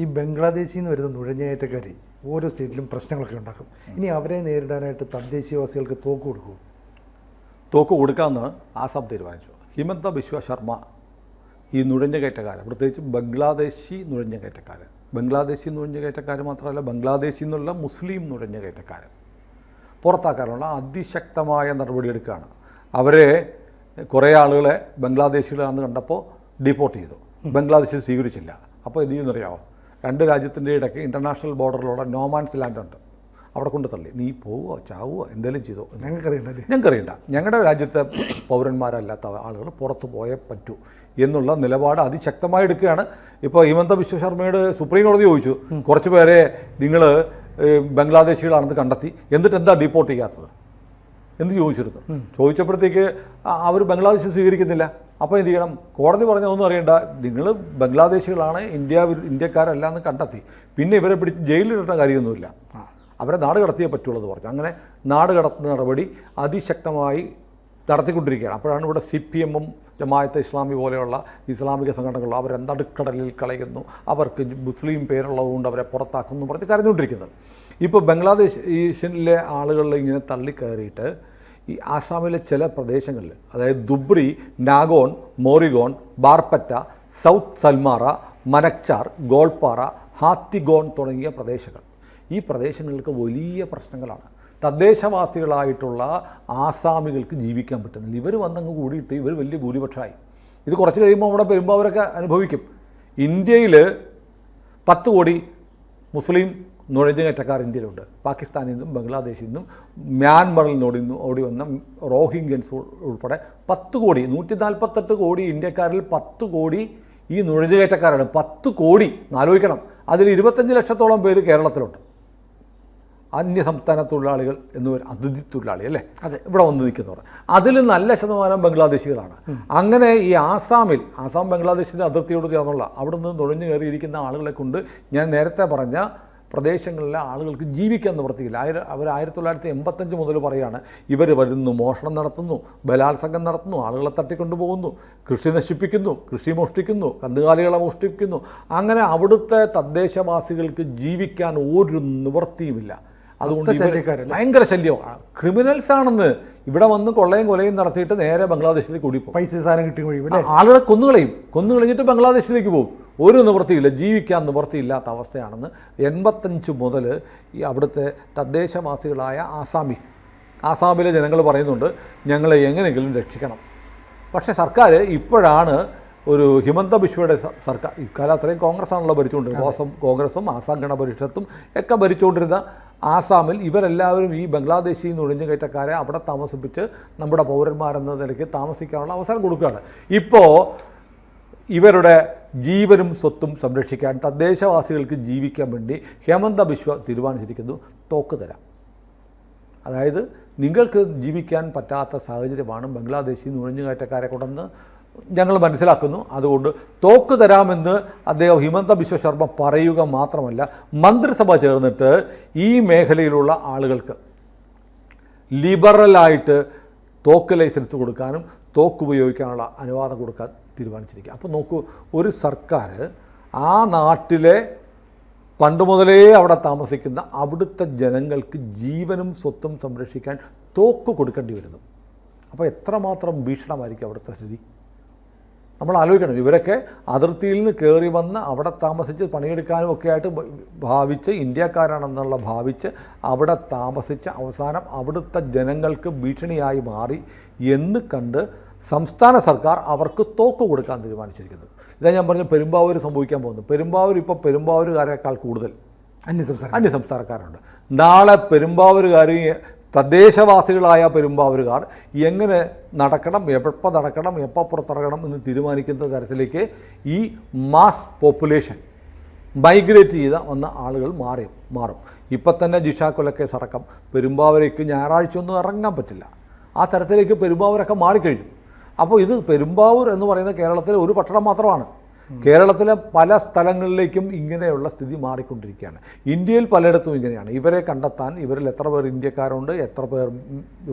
ഈ ബംഗ്ലാദേശിൽ നിന്ന് വരുന്ന നുഴഞ്ഞുകയറ്റക്കാർ ഓരോ സ്റ്റേറ്റിലും പ്രശ്നങ്ങളൊക്കെ ഉണ്ടാക്കും. ഇനി അവരെ നേരിടാനായിട്ട് തദ്ദേശീയവാസികൾക്ക് തോക്ക് കൊടുക്കും തോക്ക് കൊടുക്കാമെന്ന് ആസാം തീരുമാനിച്ചു ഹിമന്ത ബിശ്വ ശർമ്മ ഈ നുഴഞ്ഞുകയറ്റക്കാർ പ്രത്യേകിച്ച് ബംഗ്ലാദേശി നുഴഞ്ഞുകയറ്റക്കാർ ബംഗ്ലാദേശി നുഴഞ്ഞുകയറ്റക്കാർ മാത്രമല്ല ബംഗ്ലാദേശിൽ നിന്നുള്ള മുസ്ലിം നുഴഞ്ഞുകയറ്റക്കാർ പുറത്താക്കാനുള്ള അതിശക്തമായ നടപടിയെടുക്കുകയാണ് അവരെ കുറേ ആളുകളെ ബംഗ്ലാദേശികളാണെന്ന് കണ്ടപ്പോൾ ഡിപ്പോർട്ട് ചെയ്തു. ബംഗ്ലാദേശിൽ സ്വീകരിച്ചില്ല. അപ്പോൾ എന്ത് ചെയ്യുന്നറിയാമോ രണ്ട് രാജ്യത്തിന്റെ ഇടയ്ക്ക് ഇന്റർനാഷണൽ ബോർഡറിലുള്ള നോമാൻസ് ലാൻഡ് ഉണ്ട്. അവിടെ കൊണ്ട് തള്ളി. നീ പോവോ ചാവുമോ എന്തെങ്കിലും ചെയ്തോ? ഞങ്ങൾക്കറിയണ്ട ഞങ്ങൾക്കറിയണ്ട. ഞങ്ങളുടെ രാജ്യത്തെ പൗരന്മാരല്ലാത്ത ആളുകൾ പുറത്തു പോയേ പറ്റൂ എന്നുള്ള നിലപാട് അതിശക്തമായി എടുക്കുകയാണ്. ഇപ്പോൾ ഹിമന്ത വിശ്വശർമ്മയോട് സുപ്രീം കോടതി ചോദിച്ചു കുറച്ച് പേരെ നിങ്ങൾ ബംഗ്ലാദേശികളാണെന്ന് കണ്ടെത്തി. എന്നിട്ട് എന്താ ഡീപ്പോർട്ട് ചെയ്യാത്തത്? എന്ന് ചോദിച്ചിരുന്നു. ചോദിച്ചപ്പോഴത്തേക്ക് അവർ ബംഗ്ലാദേശ് സ്വീകരിക്കുന്നില്ല. അപ്പോൾ എന്ത് ചെയ്യണം? കോടതി പറഞ്ഞ ഒന്നും അറിയണ്ട. നിങ്ങൾ ബംഗ്ലാദേശികളാണ് ഇന്ത്യ ഇന്ത്യക്കാരല്ല എന്ന് കണ്ടെത്തി. പിന്നെ ഇവരെ പിടിച്ച് ജയിലിലിടുന്ന കാര്യമൊന്നുമില്ല. അവരെ നാട് കടത്തിയേ പറ്റുള്ളൂ എന്ന് പറഞ്ഞു. അങ്ങനെ നാട് കടത്തുന്ന നടപടി അതിശക്തമായി നടത്തിക്കൊണ്ടിരിക്കുകയാണ്. അപ്പോഴാണ് ഇവിടെ സി പി എമ്മും ജമായത്ത് ഇസ്ലാമി പോലെയുള്ള ഇസ്ലാമിക സംഘടനകളും അവരെ നടുക്കടലിൽ കളയുന്നു. അവർക്ക് മുസ്ലിം പേരുള്ളതുകൊണ്ട് അവരെ പുറത്താക്കുന്നു പറഞ്ഞ് കരഞ്ഞുകൊണ്ടിരിക്കുന്നത്. ഇപ്പോൾ ബംഗ്ലാദേശ് ഈശനിലെ ആളുകളിൽ ഇങ്ങനെ തള്ളിക്കയറിയിട്ട് ഈ ആസാമിലെ ചില പ്രദേശങ്ങളിൽ അതായത് ദുബ്രി നാഗോൺ മോറിഗോൺ ബാർപ്പറ്റ സൗത്ത് സൽമാറ മനക്ചാർ ഗോൾപ്പാറ ഹാത്തിഗോൺ തുടങ്ങിയ പ്രദേശങ്ങൾ. ഈ പ്രദേശങ്ങൾക്ക് വലിയ പ്രശ്നങ്ങളാണ്. തദ്ദേശവാസികളായിട്ടുള്ള ആസാമികൾക്ക് ജീവിക്കാൻ പറ്റുന്നില്ല. ഇവർ വന്നങ്ങ് കൂടിയിട്ട് ഇവർ വലിയ ഭൂരിപക്ഷമായി. ഇത് കുറച്ച് കഴിയുമ്പോൾ നമ്മുടെ പെരുമ്പാവരൊക്കെ അനുഭവിക്കും. ഇന്ത്യയിൽ പത്ത് കോടി മുസ്ലിം നുഴഞ്ഞുകയറ്റക്കാർ ഇന്ത്യയിലുണ്ട്. പാകിസ്ഥാനിൽ നിന്നും ബംഗ്ലാദേശിൽ നിന്നും മ്യാൻമറിൽ നിന്ന് ഓടി ഓടി വന്ന റോഹിംഗ്യൻസ് ഉൾപ്പെടെ പത്ത് കോടി നൂറ്റി നാൽപ്പത്തെട്ട് കോടി ഇന്ത്യക്കാരിൽ പത്ത് കോടി ഈ നുഴഞ്ഞുകയറ്റക്കാരാണ്. പത്ത് കോടി. ആലോചിക്കണം. അതിൽ ഇരുപത്തഞ്ച് ലക്ഷത്തോളം പേര് കേരളത്തിലുണ്ട്. അന്യ സംസ്ഥാന തൊഴിലാളികൾ എന്ന് പറയും അതിഥി തൊഴിലാളി അല്ലേ? അതെ. ഇവിടെ വന്ന് നിൽക്കുന്നവർ. അതിൽ നല്ല ശതമാനം ബംഗ്ലാദേശികളാണ്. അങ്ങനെ ഈ ആസാമിൽ ആസാം ബംഗ്ലാദേശിന്റെ അതിർത്തിയോട് ചേർന്നുള്ള അവിടെ നിന്ന് നുഴഞ്ഞു കയറിയിരിക്കുന്ന ആളുകളെ കൊണ്ട് ഞാൻ നേരത്തെ പറഞ്ഞ പ്രദേശങ്ങളിലെ ആളുകൾക്ക് ജീവിക്കാൻ നിവർത്തിയില്ല ആയിര അവർ ആയിരത്തി തൊള്ളായിരത്തി എൺപത്തഞ്ച് മുതൽ പറയാണ് ഇവർ വരുന്നു മോഷണം നടത്തുന്നു ബലാത്സംഗം നടത്തുന്നു ആളുകളെ തട്ടിക്കൊണ്ടുപോകുന്നു കൃഷി നശിപ്പിക്കുന്നു കൃഷി മോഷ്ടിക്കുന്നു കന്നുകാലികളെ മോഷ്ടിക്കുന്നു. അങ്ങനെ അവിടുത്തെ തദ്ദേശവാസികൾക്ക് ജീവിക്കാൻ ഒരു നിവൃത്തിയുമില്ല. അതുകൊണ്ട് ഭയങ്കര ശല്യമാണ്. ക്രിമിനൽസ് ആണെന്ന് ഇവിടെ വന്ന് കൊള്ളയും കൊലയും നടത്തിയിട്ട് നേരെ ബംഗ്ലാദേശിലേക്ക് ഓടിപ്പോകും. പൈസ സാധനം കിട്ടി ആളുകളെ കൊന്നുകളയും. കൊന്നു കളഞ്ഞിട്ട് ബംഗ്ലാദേശിലേക്ക് പോകും. ഒരു നിവൃത്തിയില്ല ജീവിക്കാൻ നിവൃത്തിയില്ലാത്ത അവസ്ഥയാണെന്ന് എൺപത്തഞ്ച് മുതൽ ഈ അവിടുത്തെ തദ്ദേശവാസികളായ ആസാമീസ്. ആസാമിലെ ജനങ്ങൾ പറയുന്നുണ്ട് ഞങ്ങളെ എങ്ങനെയെങ്കിലും രക്ഷിക്കണം. പക്ഷേ സർക്കാർ ഇപ്പോഴാണ് ഒരു ഹിമന്ത ബിശ്വയുടെ സർക്കാർ ഇക്കാലം അത്രയും കോൺഗ്രസ്സാണല്ലോ ഭരിച്ചുകൊണ്ടിരുന്നത്. കോസം കോൺഗ്രസും ആസാം ഗണപരിഷത്തും ഒക്കെ ഭരിച്ചുകൊണ്ടിരുന്ന ആസാമിൽ ഇവരെല്ലാവരും ഈ ബംഗ്ലാദേശിൽ നിന്ന് ഒഴിഞ്ഞു കയറ്റക്കാരെ അവിടെ താമസിപ്പിച്ച് നമ്മുടെ പൗരന്മാരെന്ന നിലയ്ക്ക് താമസിക്കാനുള്ള അവസരം കൊടുക്കുകയാണ്. ഇപ്പോൾ ഇവരുടെ ജീവനും സ്വത്തും സംരക്ഷിക്കാൻ തദ്ദേശവാസികൾക്ക് ജീവിക്കാൻ വേണ്ടി ഹേമന്ത ബിശ്വ തീരുമാനിച്ചിരിക്കുന്നു. തോക്ക് തരാം. അതായത് നിങ്ങൾക്ക് ജീവിക്കാൻ പറ്റാത്ത സാഹചര്യമാണ് ബംഗ്ലാദേശി നുഴഞ്ഞുകയറ്റക്കാരെ കൊണ്ടെന്ന് ഞങ്ങൾ മനസ്സിലാക്കുന്നു. അതുകൊണ്ട് തോക്ക് തരാമെന്ന് അദ്ദേഹം ഹിമന്ത ബിശ്വ ശർമ്മ പറയുക മാത്രമല്ല മന്ത്രിസഭ ചേർന്നിട്ട് ഈ മേഖലയിലുള്ള ആളുകൾക്ക് ലിബറലായിട്ട് തോക്ക് ലൈസൻസ് കൊടുക്കാനും തോക്ക് ഉപയോഗിക്കാനുള്ള അനുവാദം കൊടുക്കാൻ തീരുമാനിച്ചിരിക്കുക. അപ്പോൾ നോക്കൂ ഒരു സർക്കാർ ആ നാട്ടിലെ പണ്ട് മുതലേ അവിടെ താമസിക്കുന്ന അവിടുത്തെ ജനങ്ങൾക്ക് ജീവനും സ്വത്തും സംരക്ഷിക്കാൻ തോക്ക് കൊടുക്കേണ്ടി വരുന്നു. അപ്പോൾ എത്രമാത്രം ഭീഷണമായിരിക്കും അവിടുത്തെ സ്ഥിതി? നമ്മൾ ആലോചിക്കണം ഇവരൊക്കെ അതിർത്തിയിൽ നിന്ന് കയറി വന്ന് അവിടെ താമസിച്ച് പണിയെടുക്കാനും ഒക്കെ ആയിട്ട് ഭാവിച്ച് ഇന്ത്യക്കാരാണെന്നുള്ള ഭാവിച്ച് അവിടെ താമസിച്ച് അവസാനം അവിടുത്തെ ജനങ്ങൾക്ക് ഭീഷണിയായി മാറി എന്ന് കണ്ട് സംസ്ഥാന സർക്കാർ അവർക്ക് തോക്ക് കൊടുക്കാൻ തീരുമാനിച്ചിരിക്കുന്നു. ഇതാ ഞാൻ പറഞ്ഞ പെരുമ്പാവൂർ സംഭവിക്കാൻ പോകുന്നു. പെരുമ്പാവൂർ ഇപ്പോൾ പെരുമ്പാവൂരുകാരേക്കാൾ കൂടുതൽ അന്യസംസ്ഥാന അന്യ സംസ്ഥാനക്കാരുണ്ട് നാളെ പെരുമ്പാവൂരുകാർ തദ്ദേശവാസികളായ പെരുമ്പാവൂരുകാർ എങ്ങനെ നടക്കണം എപ്പോൾ നടക്കണം എപ്പോൾ പുറത്തിറങ്ങണം എന്ന് തീരുമാനിക്കുന്ന തരത്തിലേക്ക് ഈ മാസ് പോപ്പുലേഷൻ മൈഗ്രേറ്റ് ചെയ്ത വന്ന ആളുകൾ മാറി മാറും. ഇപ്പം തന്നെ ജിഷ കൊലക്കേസ് അടക്കം പെരുമ്പാവൂരേക്ക് ഞായറാഴ്ച ഒന്നും ഇറങ്ങാൻ പറ്റില്ല. ആ തരത്തിലേക്ക് പെരുമ്പാവൂരൊക്കെ മാറിക്കഴിഞ്ഞു. അപ്പോൾ ഇത് പെരുമ്പാവൂർ എന്ന് പറയുന്ന കേരളത്തിലെ ഒരു പട്ടണം മാത്രമാണ്. കേരളത്തിലെ പല സ്ഥലങ്ങളിലേക്കും ഇങ്ങനെയുള്ള സ്ഥിതി മാറിക്കൊണ്ടിരിക്കുകയാണ്. ഇന്ത്യയിൽ പലയിടത്തും ഇങ്ങനെയാണ്. ഇവരെ കണ്ടെത്താൻ ഇവരിൽ എത്ര പേർ ഇന്ത്യക്കാരുണ്ട് എത്ര പേർ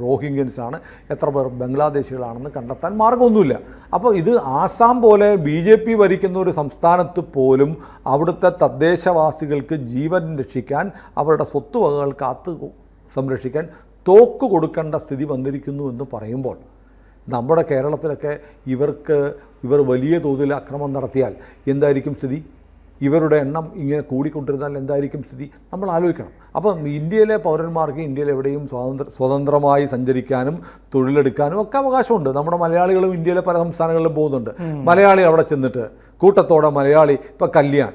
റോഹിംഗ്യൻസ് ആണ് എത്ര പേർ ബംഗ്ലാദേശികളാണെന്ന് കണ്ടെത്താൻ മാർഗമൊന്നുമില്ല. അപ്പോൾ ഇത് ആസാം പോലെ ബി ജെ പി ഭരിക്കുന്ന ഒരു സംസ്ഥാനത്ത് പോലും അവിടുത്തെ തദ്ദേശവാസികൾക്ക് ജീവൻ രക്ഷിക്കാൻ അവരുടെ സ്വത്തുവകകൾ കാത്തു സംരക്ഷിക്കാൻ തോക്ക് കൊടുക്കേണ്ട സ്ഥിതി വന്നിരിക്കുന്നു എന്ന് പറയുമ്പോൾ നമ്മുടെ കേരളത്തിലൊക്കെ ഇവർക്ക് ഇവർ വലിയ തോതിൽ അക്രമം നടത്തിയാൽ എന്തായിരിക്കും സ്ഥിതി? ഇവരുടെ എണ്ണം ഇങ്ങനെ കൂടിക്കൊണ്ടിരുന്നാൽ എന്തായിരിക്കും സ്ഥിതി? നമ്മൾ ആലോചിക്കണം. അപ്പം ഇന്ത്യയിലെ പൗരന്മാർക്ക് ഇന്ത്യയിൽ എവിടെയും സ്വാതന്ത്ര്യ സ്വതന്ത്രമായി സഞ്ചരിക്കാനും തൊഴിലെടുക്കാനും ഒക്കെ അവകാശമുണ്ട്. നമ്മുടെ മലയാളികളും ഇന്ത്യയിലെ പല സംസ്ഥാനങ്ങളിലും പോകുന്നുണ്ട്. മലയാളി അവിടെ ചെന്നിട്ട് കൂട്ടത്തോടെ മലയാളി ഇപ്പം കല്യാൺ.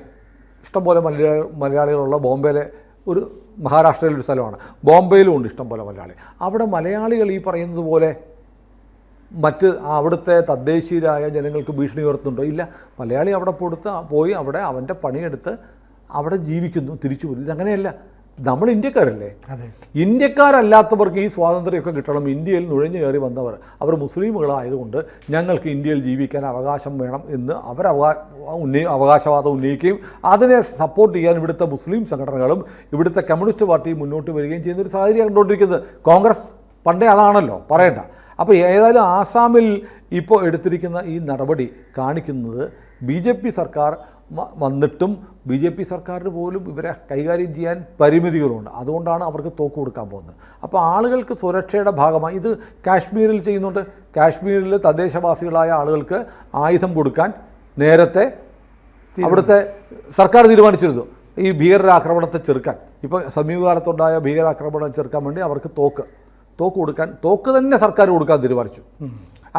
ഇഷ്ടംപോലെ മലയാള മലയാളികളുള്ള ബോംബെയിലെ ഒരു മഹാരാഷ്ട്രയിലൊരു സ്ഥലമാണ്. ബോംബെയിലും ഉണ്ട് ഇഷ്ടംപോലെ മലയാളി. അവിടെ മലയാളികൾ ഈ പറയുന്നത് പോലെ മറ്റ് അവിടുത്തെ തദ്ദേശീയരായ ജനങ്ങൾക്ക് ഭീഷണി ഉയർത്തുന്നുണ്ടോ? ഇല്ല. മലയാളി അവിടെ കൊടുത്ത് പോയി അവിടെ അവന്റെ പണിയെടുത്ത് അവിടെ ജീവിക്കുന്നു തിരിച്ചു പോയി. ഇതങ്ങനെയല്ല. നമ്മൾ ഇന്ത്യക്കാരല്ലേ? അതെ. ഇന്ത്യക്കാരല്ലാത്തവർക്ക് ഈ സ്വാതന്ത്ര്യമൊക്കെ കിട്ടണം. ഇന്ത്യയിൽ നുഴഞ്ഞു കയറി വന്നവർ. അവർ മുസ്ലിമുകളായതുകൊണ്ട് ഞങ്ങൾക്ക് ഇന്ത്യയിൽ ജീവിക്കാൻ അവകാശം വേണം എന്ന് അവർ അവകാ ഉന്നയി അവകാശവാദം ഉന്നയിക്കുകയും അതിനെ സപ്പോർട്ട് ചെയ്യാൻ ഇവിടുത്തെ മുസ്ലിം സംഘടനകളും ഇവിടുത്തെ കമ്മ്യൂണിസ്റ്റ് പാർട്ടിയും മുന്നോട്ട് വരികയും ചെയ്യുന്ന ഒരു സാഹചര്യം കണ്ടുകൊണ്ടിരിക്കുന്നത്. കോൺഗ്രസ് പണ്ടേ അതാണല്ലോ. പറയണ്ട. അപ്പോൾ ഏതായാലും ആസാമിൽ ഇപ്പോൾ എടുത്തിരിക്കുന്ന ഈ നടപടി കാണിക്കുന്നത് ബി ജെ പി സർക്കാർ വന്നിട്ടും ബി ജെ പി സർക്കാരിന് പോലും ഇവരെ കൈകാര്യം ചെയ്യാൻ പരിമിതികളുണ്ട്. അതുകൊണ്ടാണ് അവർക്ക് തോക്ക് കൊടുക്കാൻ പോകുന്നത്. അപ്പോൾ ആളുകൾക്ക് സുരക്ഷയുടെ ഭാഗമായി ഇത് കാശ്മീരിൽ ചെയ്യുന്നുണ്ട്. കാശ്മീരിൽ തദ്ദേശവാസികളായ ആളുകൾക്ക് ആയുധം കൊടുക്കാൻ നേരത്തെ അവിടുത്തെ സർക്കാർ തീരുമാനിച്ചിരുന്നു. ഈ ഭീകരാക്രമണത്തെ ചെറുക്കാൻ. ഇപ്പോൾ സമീപകാലത്തുണ്ടായ ഭീകരാക്രമണം ചെറുക്കാൻ വേണ്ടി അവർക്ക് തോക്ക് തോക്ക് കൊടുക്കാൻ തോക്ക് തന്നെ സർക്കാർ കൊടുക്കാൻ തീരുമാനിച്ചു.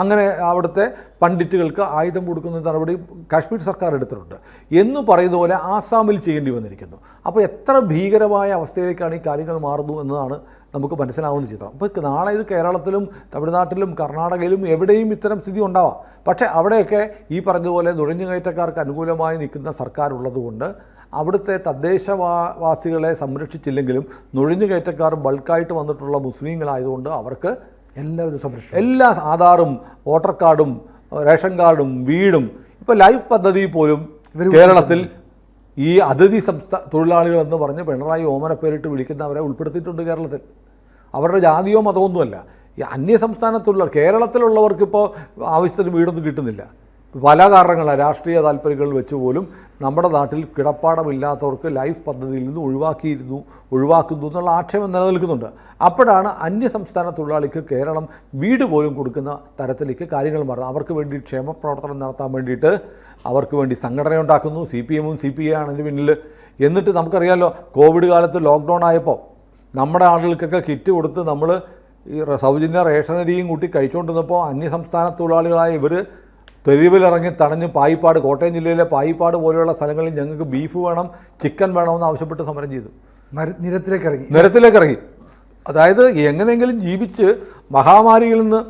അങ്ങനെ അവിടുത്തെ പണ്ഡിറ്റുകൾക്ക് ആയുധം കൊടുക്കുന്ന നടപടി കാശ്മീർ സർക്കാർ എടുത്തിട്ടുണ്ട്. എന്ന് പറയുന്ന പോലെ ആസാമിൽ ചെയ്യേണ്ടി വന്നിരിക്കുന്നു. അപ്പോൾ എത്ര ഭീകരമായ അവസ്ഥയിലേക്കാണ് ഈ കാര്യങ്ങൾ മാറുന്നു എന്നതാണ് നമുക്ക് മനസ്സിലാവുന്ന ചിത്രം. അപ്പോൾ നാളെ ഇത് കേരളത്തിലും തമിഴ്നാട്ടിലും കർണാടകയിലും എവിടെയും ഇത്തരം സ്ഥിതി ഉണ്ടാവാം. പക്ഷേ അവിടെയൊക്കെ ഈ പറഞ്ഞതുപോലെ നുഴഞ്ഞുകയറ്റക്കാർക്ക് അനുകൂലമായി നിൽക്കുന്ന സർക്കാർ ഉള്ളതുകൊണ്ട് അവിടുത്തെ തദ്ദേശവാസികളെ സംരക്ഷിച്ചില്ലെങ്കിലും നുഴഞ്ഞുകയറ്റക്കാർ ബൾക്കായിട്ട് വന്നിട്ടുള്ള മുസ്ലിങ്ങളായതുകൊണ്ട് അവർക്ക് എല്ലാവിധ സംരക്ഷണം എല്ലാ ആധാറും വോട്ടർ കാർഡും റേഷൻ കാർഡും വീടും ഇപ്പോൾ ലൈഫ് പദ്ധതി പോലും കേരളത്തിൽ ഈ അതിഥി സംസ്ഥാന തൊഴിലാളികൾ എന്ന് പറഞ്ഞ് പിണറായി ഓമന പേരിട്ട് വിളിക്കുന്നവരെ ഉൾപ്പെടുത്തിയിട്ടുണ്ട് കേരളത്തിൽ. അവരുടെ ജാതിയോ മതമൊന്നുമല്ല. ഈ അന്യ സംസ്ഥാനത്തുള്ള കേരളത്തിലുള്ളവർക്ക് ഇപ്പോൾ ആവശ്യത്തിന് വീടൊന്നും കിട്ടുന്നില്ല. പല കാരണങ്ങളാണ് രാഷ്ട്രീയ താല്പര്യങ്ങൾ വെച്ച് പോലും നമ്മുടെ നാട്ടിൽ കിടപ്പാടമില്ലാത്തവർക്ക് ലൈഫ് പദ്ധതിയിൽ നിന്ന് ഒഴിവാക്കിയിരുന്നു ഒഴിവാക്കുന്നു എന്നുള്ള ആക്ഷേപം നിലനിൽക്കുന്നുണ്ട്. അപ്പോഴാണ് അന്യ സംസ്ഥാന തൊഴിലാളിക്ക് കേരളം വീട് പോലും കൊടുക്കുന്ന തരത്തിലേക്ക് കാര്യങ്ങൾ മാറുന്നത്. അവർക്ക് വേണ്ടി ക്ഷേമപ്രവർത്തനം നടത്താൻ വേണ്ടിയിട്ട് അവർക്ക് വേണ്ടി സംഘടന ഉണ്ടാക്കുന്നു സി പി എമ്മും സി പി ഐ ആണ് അതിന്റെ പിന്നിൽ എന്നിട്ട് നമുക്കറിയാമല്ലോ കോവിഡ് കാലത്ത് ലോക്ക്ഡൗൺ ആയപ്പോൾ നമ്മുടെ ആളുകൾക്കൊക്കെ കിറ്റ് കൊടുത്ത് നമ്മൾ ഈ സൗജന്യ റേഷനരിയും കൂട്ടി കഴിച്ചുകൊണ്ടിരുന്നപ്പോൾ അന്യസംസ്ഥാന തൊഴിലാളികളായ ഇവർ തെരുവിലിറങ്ങി തടഞ്ഞ് പായിപ്പാട് കോട്ടയം ജില്ലയിലെ പായിപ്പാട് പോലെയുള്ള സ്ഥലങ്ങളിൽ ഞങ്ങൾക്ക് ബീഫ് വേണം ചിക്കൻ വേണമെന്ന് ആവശ്യപ്പെട്ട് സമരം ചെയ്തു. നര- നിരത്തിലേക്ക് ഇറങ്ങി. നിരത്തിലേക്ക് ഇറങ്ങി. അതായത് എങ്ങനെയെങ്കിലും ജീവിച്ച് മഹാമാരിയിൽ നിന്ന്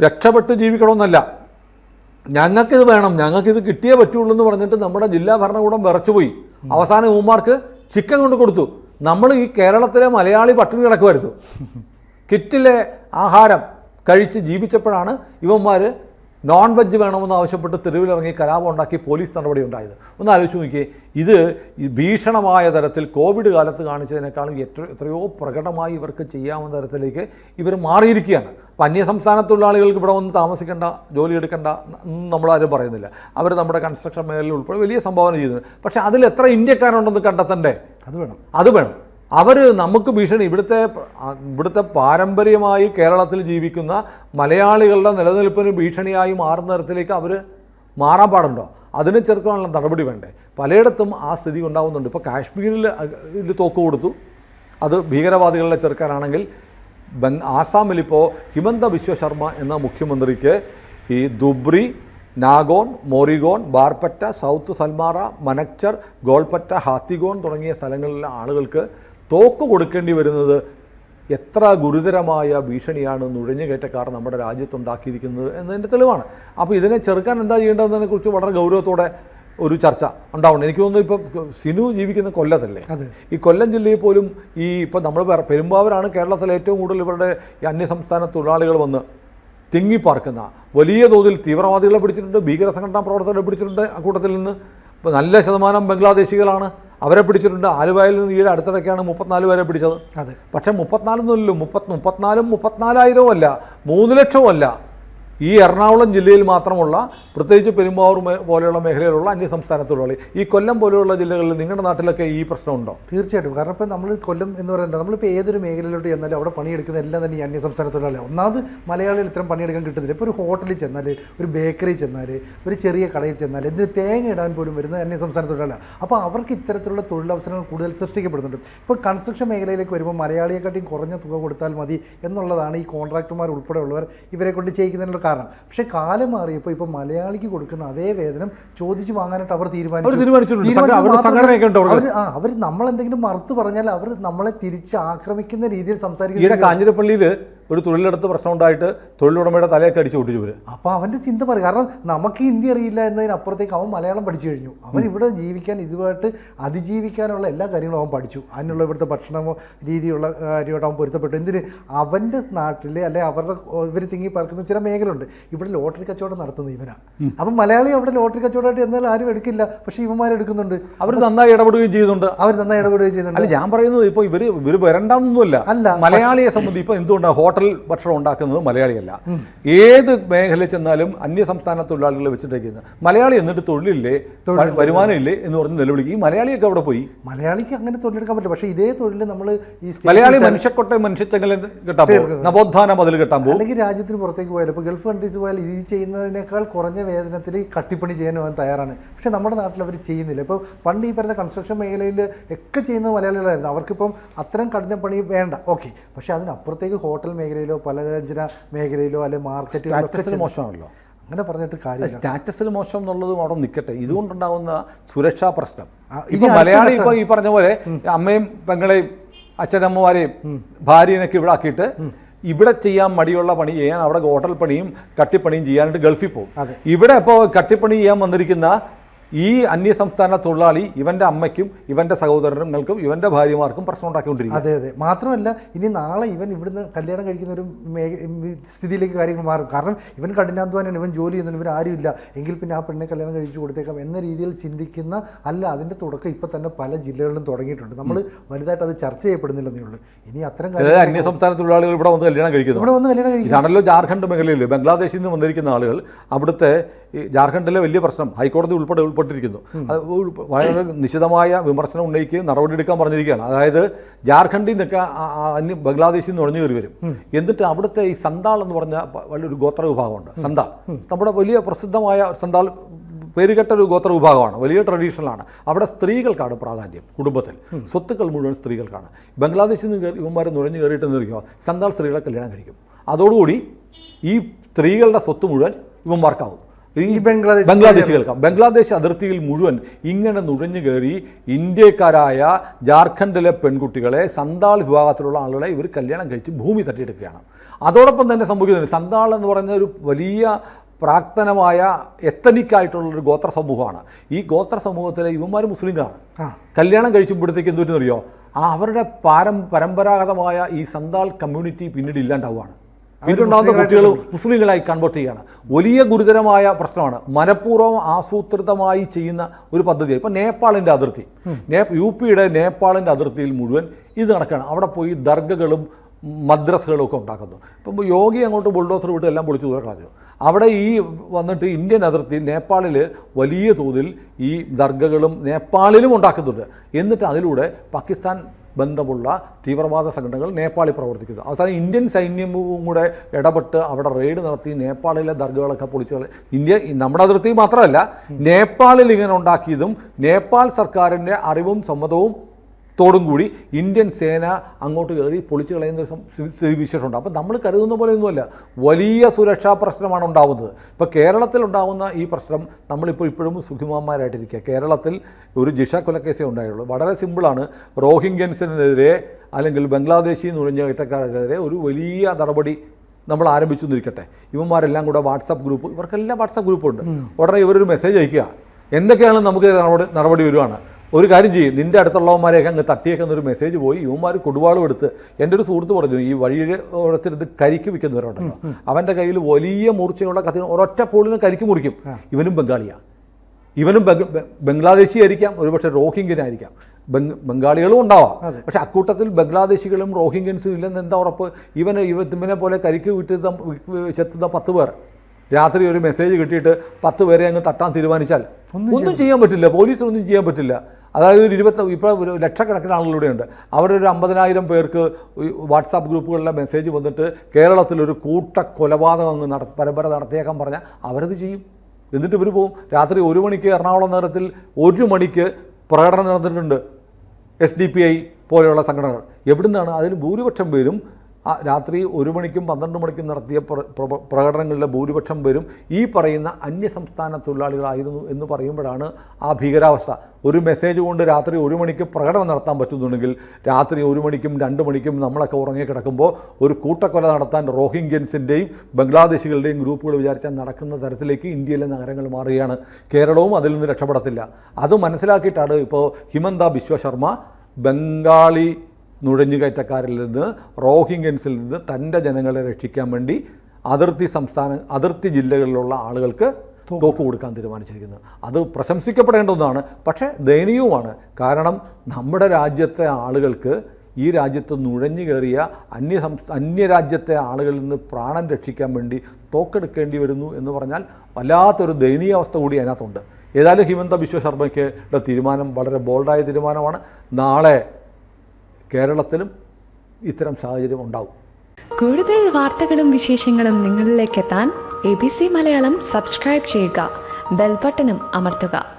രക്ഷപ്പെട്ട് ജീവിക്കണമെന്നല്ല. ഞങ്ങൾക്കിത് വേണം ഞങ്ങൾക്കിത് കിട്ടിയേ പറ്റുള്ളൂ എന്ന് പറഞ്ഞിട്ട് നമ്മുടെ ജില്ലാ ഭരണകൂടം വിറച്ചുപോയി. അവസാനം ഊമാർക്ക് ചിക്കൻ കൊണ്ട് കൊടുത്തു. നമ്മൾ ഈ കേരളത്തിലെ മലയാളി പട്ടിണി കിടക്കുമായിരുന്നു കിറ്റിലെ ആഹാരം കഴിച്ച് ജീവിച്ചപ്പോഴാണ് ഇവന്മാർ നോൺ വെജ് വേണമെന്ന് ആവശ്യപ്പെട്ട് തെരുവിലിറങ്ങി കലാപം ഉണ്ടാക്കി പോലീസ് നടപടി ഉണ്ടായത്. ഒന്ന് ആലോചിച്ച് നോക്കിയേ ഇത് ഭീഷണമായ തരത്തിൽ കോവിഡ് കാലത്ത് കാണിച്ചതിനേക്കാളും എത്ര എത്രയോ പ്രകടമായി ഇവർക്ക് ചെയ്യാവുന്ന തരത്തിലേക്ക് ഇവർ മാറിയിരിക്കുകയാണ്. അപ്പം അന്യസംസ്ഥാന തൊഴിലാളികൾക്ക് ഇവിടെ വന്ന് താമസിക്കേണ്ട ജോലി എടുക്കേണ്ട നമ്മളാരും പറയുന്നില്ല. അവർ നമ്മുടെ കൺസ്ട്രക്ഷൻ മേഖലയിൽ ഉൾപ്പെടെ വലിയ സംഭാവന ചെയ്യുന്നുണ്ട്. പക്ഷേ അതിൽ എത്ര ഇന്ത്യക്കാരുണ്ടെന്ന് കണ്ടെത്തണ്ടേ? അത് വേണം. അത് വേണം. അവർ നമുക്ക് ഭീഷണി. ഇവിടുത്തെ ഇവിടുത്തെ പാരമ്പര്യമായി കേരളത്തിൽ ജീവിക്കുന്ന മലയാളികളുടെ നിലനിൽപ്പിന് ഭീഷണിയായി മാറുന്ന തരത്തിലേക്ക് അവർ മാറാൻ പാടുണ്ടോ? അതിനെ ചെറുക്കാനുള്ള നടപടി വേണ്ടേ? പലയിടത്തും ആ സ്ഥിതി ഉണ്ടാകുന്നുണ്ട് ഇപ്പോൾ കാശ്മീരിൽ തോക്ക് കൊടുത്തു. അത് ഭീകരവാദികളുടെ ചെറുക്കാനാണെങ്കിൽ ബംഗ് ആസാമിലിപ്പോൾ ഹിമന്ത ബിശ്വ ശർമ്മ എന്ന മുഖ്യമന്ത്രിക്ക് ഈ ദുബ്രി നാഗോൺ മോറിഗോൺ ബാർപ്പറ്റ സൗത്ത് സൽമാറ മനക്ചർ ഗോൾപറ്റ ഹാത്തിഗോൺ തുടങ്ങിയ സ്ഥലങ്ങളിലെ ആളുകൾക്ക് തോക്ക് കൊടുക്കേണ്ടി വരുന്നത് എത്ര ഗുരുതരമായ ഭീഷണിയാണ് നുഴഞ്ഞുകയറ്റക്കാർ നമ്മുടെ രാജ്യത്തുണ്ടാക്കിയിരിക്കുന്നത് എന്നതിന്റെ തെളിവാണ്. അപ്പോൾ ഇതിനെ ചെറുക്കാൻ എന്താ ചെയ്യേണ്ടതെന്നതിനെക്കുറിച്ച് വളരെ ഗൗരവത്തോടെ ഒരു ചർച്ച ഉണ്ടാവണം. എനിക്ക് തോന്നുന്നു ഇപ്പോൾ സിനു ജീവിക്കുന്ന കൊല്ലത്തല്ലേ? ഈ കൊല്ലം ജില്ലയിൽ പോലും ഈ ഇപ്പം നമ്മൾ പെരുമ്പാവരാണ് കേരളത്തിലെ ഏറ്റവും കൂടുതൽ ഇവരുടെ ഈ അന്യസംസ്ഥാന തൊഴിലാളികൾ വന്ന് തിങ്ങിപ്പാർക്കുന്ന വലിയ തോതിൽ തീവ്രവാദികളെ പിടിച്ചിട്ടുണ്ട് ഭീകര സംഘടനാ പ്രവർത്തകരെ പിടിച്ചിട്ടുണ്ട് കൂട്ടത്തിൽ നിന്ന്. ഇപ്പോൾ നല്ല ശതമാനം ബംഗ്ലാദേശികളാണ്. അവരെ പിടിച്ചിട്ടുണ്ട്. ആലുവായിൽ നിന്ന് ഈയിടെ അടുത്തിടയ്ക്കാണ് മുപ്പത്തിനാല് പേരെ പിടിച്ചത്. അതെ. പക്ഷേ മുപ്പത്തിനാലൊന്നുമല്ലോ മുപ്പത്തി മുപ്പത്തിനാലും മുപ്പത്തിനാലായിരവും അല്ല. മൂന്ന് ലക്ഷവും അല്ല. ഈ എറണാകുളം ജില്ലയിൽ മാത്രമുള്ള പ്രത്യേകിച്ച് പെരുമ്പാവൂർ പോലെയുള്ള മേഖലയിലുള്ള അന്യ സംസ്ഥാന തൊഴിലാളി ഈ കൊല്ലം പോലെയുള്ള ജില്ലകളിൽ നിങ്ങളുടെ നാട്ടിലൊക്കെ ഈ പ്രശ്നമുണ്ടോ? തീർച്ചയായിട്ടും. കാരണം ഇപ്പോൾ നമ്മൾ കൊല്ലം എന്ന് പറയുന്നത് നമ്മളിപ്പോൾ ഏതൊരു മേഖലയിലോട്ട് ചെന്നാലും അവിടെ പണിയെടുക്കുന്ന എല്ലാം തന്നെ ഈ അന്യ സംസ്ഥാന തൊഴിലാളി ഒന്നാമത് മലയാളികൾ ഇത്തരം പണിയെടുക്കാൻ കിട്ടുന്നില്ല. ഇപ്പോൾ ഒരു ഹോട്ടലിൽ ചെന്നാൽ ഒരു ബേക്കറിയിൽ ചെന്നാൽ ഒരു ചെറിയ കടയിൽ ചെന്നാൽ എന്തിന് തേങ്ങ ഇടാൻ പോലും വരുന്ന അന്യ സംസ്ഥാന തൊഴിലാളിയാണ് അപ്പോൾ അവർക്ക് ഇത്തരത്തിലുള്ള തൊഴിലവസരങ്ങൾ കൂടുതൽ സൃഷ്ടിക്കപ്പെടുന്നുണ്ട്. ഇപ്പോൾ കൺസ്ട്രക്ഷൻ മേഖലയിലേക്ക് വരുമ്പോൾ മലയാളിയെക്കാട്ടിയും കുറഞ്ഞ തുക കൊടുത്താൽ മതി എന്നുള്ളതാണ് ഈ കോൺട്രാക്ടർമാർ ഉൾപ്പെടെയുള്ളവർ ഇവരെ കൊണ്ട് ചെയ്യിക്കുന്നതിനുള്ള കാരണം. പക്ഷെ കാലം മാറിയപ്പോൾ ഇപ്പോൾ മലയാളിക്ക് കൊടുക്കുന്ന അതേ വേതനം ചോദിച്ചു വാങ്ങാനായിട്ട് അവർ തീരുമാനിച്ചു. അവർ നമ്മൾ തീരുമാനിച്ചത് മറുത്തു നമ്മളെന്തെങ്കിലും പറഞ്ഞാൽ അവർ നമ്മളെ തിരിച്ച് ആക്രമിക്കുന്ന രീതിയിൽ സംസാരിക്കുന്നത് കാഞ്ഞിരപ്പള്ളിയിൽ കാഞ്ഞിരപ്പള്ളിയിൽ ഒരു തൊഴിലെടുത്ത് പ്രശ്നം ഉണ്ടായിട്ട് തൊഴിലുടമയുടെ തലയൊക്കെ അടിച്ചു കൂട്ടി ഇവർ. അപ്പോൾ അവന്റെ ചിന്ത പറയും. കാരണം നമുക്ക് ഹിന്ദി അറിയില്ല എന്നതിനപ്പുറത്തേക്ക് അവൻ മലയാളം പഠിച്ചു കഴിഞ്ഞു. അവൻ ഇവിടെ ജീവിക്കാൻ ഇതുമായിട്ട് അതിജീവിക്കാനുള്ള എല്ലാ കാര്യങ്ങളും അവൻ പഠിച്ചു. അതിനുള്ള ഇവിടുത്തെ ഭക്ഷണമോ രീതിയുള്ള കാര്യമായിട്ട് അവൻ പൊരുത്തപ്പെട്ടു. എന്തിന്? അവന്റെ നാട്ടിലെ അല്ലെ അവരുടെ ഇവർ തിങ്ങി പറക്കുന്ന ചില മേഖലയുണ്ട്. ഇവിടെ ലോട്ടറി കച്ചവടം നടത്തുന്നത് ഇവനാണ് അപ്പം മലയാളി അവിടെ ലോട്ടറി കച്ചവടമായിട്ട് എന്നാൽ ആരും എടുക്കില്ല. പക്ഷേ ഇവന്മാരെടുക്കുന്നുണ്ട് അവർ നന്നായി ഇടപെടുകയും ചെയ്യുന്നുണ്ട്. അവർ നന്നായി ഇടപെടുകയും ചെയ്യുന്നുണ്ട്. അല്ല ഞാൻ പറയുന്നത് ഇപ്പോൾ ഇവർ ഇവർ വരണ്ടെന്നൊന്നുമല്ല. അല്ല, മലയാളിയെ സംബന്ധിച്ച് ഇപ്പോൾ എന്തുകൊണ്ടാണ് ഹോട്ടൽ ഭക്ഷണം ഉണ്ടാക്കുന്നത് മലയാളിയല്ല. ഏത് മേഖലയിൽ ചെന്നാലും അന്യ സംസ്ഥാന തൊഴിലാളികളെ വെച്ചിട്ടേക്കുന്നത് മലയാളി എന്നിട്ട് തൊഴിലില്ലേ? വരുമാനമില്ലേ എന്ന് പറഞ്ഞ് നിലവിളിക്കും. ഈ മലയാളിയൊക്കെ അവിടെ പോയി. മലയാളിക്ക് അങ്ങനെ തൊഴിലെടുക്കാൻ പറ്റില്ല. പക്ഷേ ഇതേ തൊഴിൽ നമ്മൾ ഈ മലയാളി മനുഷ്യക്കൊട്ടെ മനുഷ്യച്ചെങ്ങല കെട്ടാൻ പോകും? നവോത്ഥാന മതിൽ കെട്ടാൻ പോകും. അല്ലെങ്കിൽ രാജ്യത്തിന് പുറത്തേക്ക് പോയാലും ഇപ്പോൾ ഗൾഫ് കൺട്രീസ് പോയാൽ ഇത് ചെയ്യുന്നതിനേക്കാൾ കുറഞ്ഞ വേതനത്തിൽ കട്ടിപ്പണി ചെയ്യാൻ അവൻ തയ്യാറാണ്. പക്ഷേ നമ്മുടെ നാട്ടിൽ അവർ ചെയ്യുന്നില്ല. ഇപ്പോൾ പണ്ട് ഈ പറയുന്ന കൺസ്ട്രക്ഷൻ മേഖലയിൽ ഒക്കെ ചെയ്യുന്നത് മലയാളികളായിരുന്നു. അവർക്കിപ്പം അത്തരം കഠിന പണി വേണ്ട. ഓക്കെ പക്ഷേ അതിനപ്പുറത്തേക്ക് ഹോട്ടൽ മേഖലയിലോ പലവ്യഞ്ജന മേഖലയിലോ അല്ലെങ്കിൽ മാർക്കറ്റിലോ മോശമാണല്ലോ. അങ്ങനെ പറഞ്ഞിട്ട് കാര്യം സ്റ്റാറ്റസിൽ മോശം എന്നുള്ളതും അവിടെ നിൽക്കട്ടെ ഇതുകൊണ്ടുണ്ടാകുന്ന സുരക്ഷാ പ്രശ്നം. ഇപ്പൊ മലയാളി ഇപ്പൊ ഈ പറഞ്ഞ പോലെ അമ്മയും പെങ്ങളെയും അച്ഛനമ്മമാരെയും ഭാര്യനൊക്കെ ഇവിടെ ആക്കിയിട്ട് ഇവിടെ ചെയ്യാൻ മടിയുള്ള പണി ചെയ്യാൻ അവിടെ ഹോട്ടൽ പണിയും കട്ടിപ്പണിയും ചെയ്യാനായിട്ട് ഗൾഫിൽ പോകും. ഇവിടെ ഇപ്പോൾ കട്ടിപ്പണി ചെയ്യാൻ വന്നിരിക്കുന്ന ഈ അന്യസംസ്ഥാന തൊഴിലാളി ഇവന്റെ അമ്മയ്ക്കും ഇവന്റെ സഹോദരങ്ങൾക്കും ഇവന്റെ ഭാര്യമാർക്കും പ്രശ്നം ഉണ്ടാക്കിക്കൊണ്ടിരിക്കും അതെ അതെ. മാത്രമല്ല ഇനി നാളെ ഇവൻ ഇവിടുന്ന് കല്യാണം കഴിക്കുന്ന ഒരു സ്ഥിതിയിലേക്ക് കാര്യങ്ങൾ മാറും. കാരണം ഇവൻ കഠിനാധ്വാനാണ് ഇവൻ ജോലി ചെയ്യുന്നു ഇവൻ ആരുമില്ല. എങ്കിൽ പിന്നെ ആ പെണ്ണിനെ കല്യാണം കഴിച്ചു കൊടുത്തേക്കാം എന്ന രീതിയിൽ ചിന്തിക്കുന്ന അല്ല അതിന്റെ തുടക്കം ഇപ്പം തന്നെ പല ജില്ലകളിലും തുടങ്ങിയിട്ടുണ്ട്. നമ്മൾ വലുതായിട്ട് അത് ചർച്ച ചെയ്യപ്പെടുന്നില്ലെന്നേ ഉള്ളൂ. ഇനി അത്തരം അന്യസംസ്ഥാന തൊഴിലാളികൾ ഇവിടെ വന്ന് കല്യാണം കഴിക്കുന്നു. ഇവിടെ വന്ന് കല്യാണം കഴിക്കും ഇതാണല്ലോ ജാർഖണ്ഡ് മേഖലയിൽ ബംഗ്ലാദേശിൽ നിന്ന് വന്നിരിക്കുന്ന ആളുകൾ അവിടുത്തെ ഈ ജാർഖണ്ഡിലെ വലിയ പ്രശ്നം. ഹൈക്കോടതി ഉൾപ്പെടെ ഉൾപ്പെട്ടിരിക്കുന്നു. അത് വളരെ നിശിതമായ വിമർശനം ഉന്നയിക്കുകയും നടപടിയെടുക്കാൻ പറഞ്ഞിരിക്കുകയാണ്. അതായത് ജാർഖണ്ഡിൽ നിന്നൊക്കെ അന്യ ബംഗ്ലാദേശിൽ നിന്ന് നുഴഞ്ഞു കയറി വരും എന്നിട്ട് അവിടുത്തെ ഈ സന്താൾ എന്ന് പറഞ്ഞ വലിയൊരു ഗോത്ര വിഭാഗമുണ്ട്. സന്താൾ. നമ്മുടെ വലിയ പ്രസിദ്ധമായ സന്താൾ പേരുകെട്ട ഒരു ഗോത്ര വിഭാഗമാണ്. വലിയ ട്രഡീഷണലാണ് അവിടെ സ്ത്രീകൾക്കാണ് പ്രാധാന്യം കുടുംബത്തിൽ. സ്വത്തുക്കൾ മുഴുവൻ സ്ത്രീകൾക്കാണ്. ബംഗ്ലാദേശിൽ നിന്ന് കയറി ഇവന്മാർ നുഴഞ്ഞു കയറിയിട്ട് നിൽക്കുക സന്താൾ സ്ത്രീകളെ കല്യാണം കഴിക്കും. അതോടുകൂടി ഈ സ്ത്രീകളുടെ സ്വത്ത് മുഴുവൻ ഇവന്മാർക്കാവും. ഈ ബംഗ്ലാദേശ് ബംഗ്ലാദേശികൾക്ക് ബംഗ്ലാദേശ് അതിർത്തിയിൽ മുഴുവൻ ഇങ്ങനെ നുഴഞ്ഞു കയറി ഇന്ത്യക്കാരായ ജാർഖണ്ഡിലെ പെൺകുട്ടികളെ സന്താൾ വിഭാഗത്തിലുള്ള ആളുകളെ ഇവർ കല്യാണം കഴിച്ച് ഭൂമി തട്ടിയെടുക്കുകയാണ്. അതോടൊപ്പം തന്നെ സംഭവിക്കുന്നത് സന്താൾ എന്ന് പറഞ്ഞ ഒരു വലിയ പ്രാക്തനമായ എത്തനിക്കായിട്ടുള്ളൊരു ഗോത്ര സമൂഹമാണ്. ഈ ഗോത്ര സമൂഹത്തിലെ ഇവന്മാർ മുസ്ലിങ്ങളാണ്. കല്യാണം കഴിച്ചുമ്പോഴത്തേക്ക് അറിയോ അവരുടെ പാരം പരമ്പരാഗതമായ ഈ സന്താൾ കമ്മ്യൂണിറ്റി പിന്നീട് ഇല്ലാണ്ടാവുകയാണ്. പിന്നീട് ഉണ്ടാകുന്ന കുട്ടികൾ മുസ്ലിങ്ങളായി കൺവേർട്ട് ചെയ്യുകയാണ്. വലിയ ഗുരുതരമായ പ്രശ്നമാണ്. മനഃപൂർവം ആസൂത്രിതമായി ചെയ്യുന്ന ഒരു പദ്ധതി. ഇപ്പം നേപ്പാളിന്റെ അതിർത്തി. യു പിയുടെ നേപ്പാളിന്റെ അതിർത്തിയിൽ മുഴുവൻ ഇത് നടക്കുകയാണ്. അവിടെ പോയി ദർഗകളും മദ്രസകളും ഒക്കെ ഉണ്ടാക്കുന്നു. ഇപ്പം യോഗി അങ്ങോട്ട് ബുൾഡോസർ വിട്ട് എല്ലാം പൊളിച്ചു ദൂരെ കളഞ്ഞു. അവിടെ ഈ വന്നിട്ട് ഇന്ത്യൻ അതിർത്തി നേപ്പാളിൽ വലിയ തോതിൽ ഈ ദർഗകളും നേപ്പാളിലും ഉണ്ടാക്കുന്നുണ്ട്. എന്നിട്ട് അതിലൂടെ പാകിസ്ഥാൻ ബന്ധമുള്ള തീവ്രവാദ സംഘടനകൾ നേപ്പാളിൽ പ്രവർത്തിക്കുന്നു. അവസാനം ഇന്ത്യൻ സൈന്യവും കൂടെ ഇടപെട്ട് അവിടെ റെയ്ഡ് നടത്തി നേപ്പാളിലെ ദർഗകളൊക്കെ പൊളിച്ചു ഇന്ത്യ നമ്മുടെ അതിർത്തി മാത്രമല്ല നേപ്പാളിൽ ഇങ്ങനെ ഉണ്ടാക്കിയതും നേപ്പാൾ സർക്കാരിന്റെ അറിവും സമ്മതവും തോടും കൂടി ഇന്ത്യൻ സേന അങ്ങോട്ട് കയറി പൊളിച്ചു കളയുന്ന സ്ഥിതി- വിശേഷമുണ്ട്. അപ്പോൾ നമ്മൾ കരുതുന്ന പോലെയൊന്നുമല്ല വലിയ സുരക്ഷാ പ്രശ്നമാണ് ഉണ്ടാവുന്നത്. ഇപ്പോൾ കേരളത്തിൽ ഉണ്ടാകുന്ന ഈ പ്രശ്നം നമ്മളിപ്പോൾ ഇപ്പോഴും സുഖിമാന്മാരായിട്ടിരിക്കുക. കേരളത്തിൽ ഒരു ജിഷ കൊലക്കേസേ ഉണ്ടായുള്ളൂ. വളരെ സിമ്പിളാണ്. റോഹിംഗ്യൻസിനെതിരെ അല്ലെങ്കിൽ ബംഗ്ലാദേശി എന്ന് പറഞ്ഞ ഇട്ടക്കാർക്കെതിരെ ഒരു വലിയ നടപടി നമ്മൾ ആരംഭിച്ചു എന്നിരിക്കട്ടെ. ഇവന്മാരെല്ലാം കൂടെ വാട്സപ്പ് ഗ്രൂപ്പ് ഇവർക്കെല്ലാം വാട്സപ്പ് ഗ്രൂപ്പുണ്ട്. ഉടനെ ഇവരൊരു മെസ്സേജ് അയക്കുക എന്തൊക്കെയാണ് നമുക്ക് നടപടി നടപടി വരുവാണ്? ഒരു കാര്യം ചെയ്യും. നിന്റെ അടുത്തുള്ളവന്മാരെയൊക്കെ അങ്ങ് തട്ടിയേക്കുന്ന ഒരു മെസ്സേജ് പോയി. ഇവന്മാർ കൊടുവാളും എടുത്ത് എന്റെ ഒരു സുഹൃത്ത് പറഞ്ഞു ഈ വഴിയിൽ ഓരോരുത്തരുത് കരിക്ക് വിൽക്കുന്നവരുണ്ടല്ലോ. അവന്റെ കയ്യിൽ വലിയ മൂർച്ചയുള്ള കത്തി ഒരൊറ്റ പോളിന് കരിക്ക് മുറിക്കും. ഇവനും ബംഗാളിയാണ് ഇവനും ബംഗ്ലാദേശി ആയിരിക്കാം ഒരുപക്ഷെ റോഹിംഗ്യനായിരിക്കാം ബംഗ് ബംഗാളികളും ഉണ്ടാവാം. പക്ഷെ അക്കൂട്ടത്തിൽ ബംഗ്ലാദേശികളും റോഹിംഗ്യൻസും ഇല്ലെന്ന് എന്താ ഉറപ്പ്? ഇവന് ഇവ ഇവനെ പോലെ കരിക്ക് വിട്ടുന്ന ചെത്തുന്ന പത്ത് പേർ. രാത്രി ഒരു മെസ്സേജ് കിട്ടിയിട്ട് പത്ത് പേരെ അങ്ങ് തട്ടാൻ തീരുമാനിച്ചാൽ ഒന്നും ചെയ്യാൻ പറ്റില്ല. പോലീസിനൊന്നും ചെയ്യാൻ പറ്റില്ല. അതായത് ഒരു ഇരുപത്തി ഇപ്പോൾ ലക്ഷക്കണക്കിന് ആളുകളിവിടെയുണ്ട് അവിടെ ഒരു അമ്പതിനായിരം പേർക്ക് വാട്സാപ്പ് ഗ്രൂപ്പുകളിലെ മെസ്സേജ് വന്നിട്ട് കേരളത്തിലൊരു കൂട്ട കൊലപാതകം നട പരമ്പര നടത്തിയേക്കാൻ പറഞ്ഞാൽ അവരത് ചെയ്യും. എന്നിട്ട് ഇവർ പോവും. രാത്രി ഒരു മണിക്ക് എറണാകുളം നഗരത്തിൽ ഒരു മണിക്ക് പ്രകടനം നടന്നിട്ടുണ്ട്. എസ് ഡി പി ഐ പോലെയുള്ള സംഘടനകൾ. എവിടുന്നാണ് അതിൽ ഭൂരിപക്ഷം പേരും രാത്രി ഒരു മണിക്കും പന്ത്രണ്ട് മണിക്കും നടത്തിയ പ്ര- പ്ര- പ്രകടനങ്ങളിലെ ഭൂരിപക്ഷം പേരും ഈ പറയുന്ന അന്യസംസ്ഥാന തൊഴിലാളികളായിരുന്നു എന്ന് പറയുമ്പോഴാണ് ആ ഭീകരാവസ്ഥ. ഒരു മെസ്സേജ് കൊണ്ട് രാത്രി ഒരു മണിക്ക് പ്രകടനം നടത്താൻ പറ്റുന്നുണ്ടെങ്കിൽ രാത്രി ഒരു മണിക്കും രണ്ട് മണിക്കും നമ്മളൊക്കെ ഉറങ്ങി കിടക്കുമ്പോൾ ഒരു കൂട്ടക്കൊല നടത്താൻ റോഹിംഗ്യൻസിന്റെയും ബംഗ്ലാദേശികളുടെയും ഗ്രൂപ്പുകൾ വിചാരിച്ചാൽ നടക്കുന്ന തരത്തിലേക്ക് ഇന്ത്യയിലെ നഗരങ്ങൾ മാറുകയാണ്. കേരളവും അതിൽ നിന്ന് രക്ഷപ്പെടത്തില്ല. അത് മനസ്സിലാക്കിയിട്ടാണ് ഇപ്പോൾ ഹിമന്ത ബിശ്വ ശർമ്മ ബംഗാളി നുഴഞ്ഞുകയറ്റക്കാരിൽ നിന്ന് റോഹിംഗ്യൻസിൽ നിന്ന് തന്റെ ജനങ്ങളെ രക്ഷിക്കാൻ വേണ്ടി അതിർത്തി സംസ്ഥാന അതിർത്തി ജില്ലകളിലുള്ള ആളുകൾക്ക് തോക്ക്. കൊടുക്കാൻ തീരുമാനിച്ചിരിക്കുന്നത്. അത് പ്രശംസിക്കപ്പെടേണ്ട ഒന്നാണ് പക്ഷേ ദയനീയവുമാണ്. കാരണം നമ്മുടെ രാജ്യത്തെ ആളുകൾക്ക് ഈ രാജ്യത്ത് നുഴഞ്ഞു കയറിയ അന്യ അന്യരാജ്യത്തെ ആളുകളിൽ നിന്ന് പ്രാണൻ രക്ഷിക്കാൻ വേണ്ടി തോക്കെടുക്കേണ്ടി വരുന്നു എന്ന് പറഞ്ഞാൽ വല്ലാത്തൊരു ദയനീയ അവസ്ഥ കൂടി അതിനകത്തുണ്ട്. ഏതായാലും ഹിമന്ത ബിശ്വ ശർമ്മയ്ക്ക് തീരുമാനം വളരെ ബോൾഡായ തീരുമാനമാണ്. നാളെ കേരളത്തിലും ഇത്തരം സാഹചര്യം ഉണ്ടാവും. കൂടുതൽ വാർത്തകളും വിശേഷങ്ങളും നിങ്ങളിലേക്ക് എത്താൻ A B C Malayalam subscribe ചെയ്യുക. ബെൽബട്ടനും അമർത്തുക.